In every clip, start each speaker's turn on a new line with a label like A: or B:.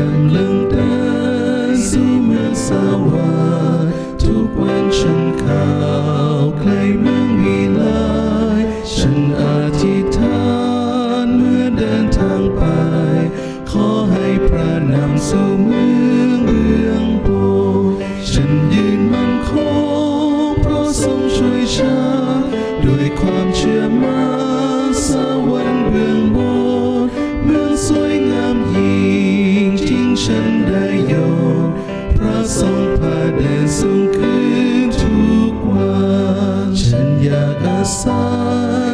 A: Darling, dancing, miss our Took one shin cow, claiming we lie. Shin a titan, moon and tongue pie. Call high pranam, so moon. ฉันได้ยอมพระทรงพาเดินสูงขึ้นทุกวัน ฉันอยากอาศั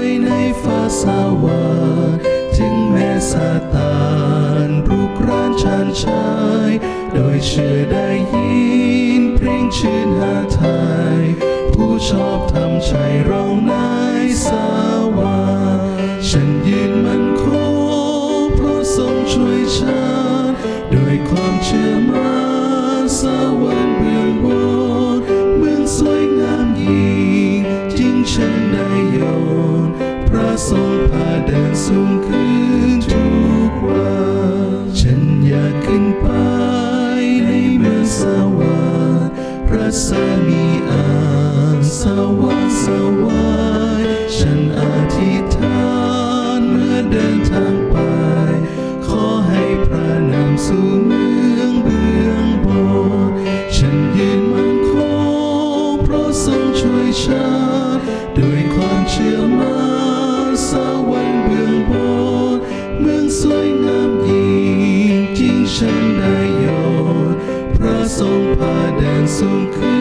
A: ยในฟ้าสวารค์ถึงแม้ซาตานรุกรานชันชาย โดยเชื่อได้ยินเพลงชื่นหาไทย ผู้ชอบทำใจร้องนายสวารฉันยืนมันคงเพราะทรงช่วยฉัน ทรงพาเดินสูงขึ้นทุกวันฉันอยากขึ้นไปในเมืองสวรรค์พระสามีอานสวรรค์สวรรค์ฉันอาธิษฐานเมื่อเดินทางไป ขอให้พระนำสู่ ฉันได้อยู่พระทรงพาแดนสูงขึ้น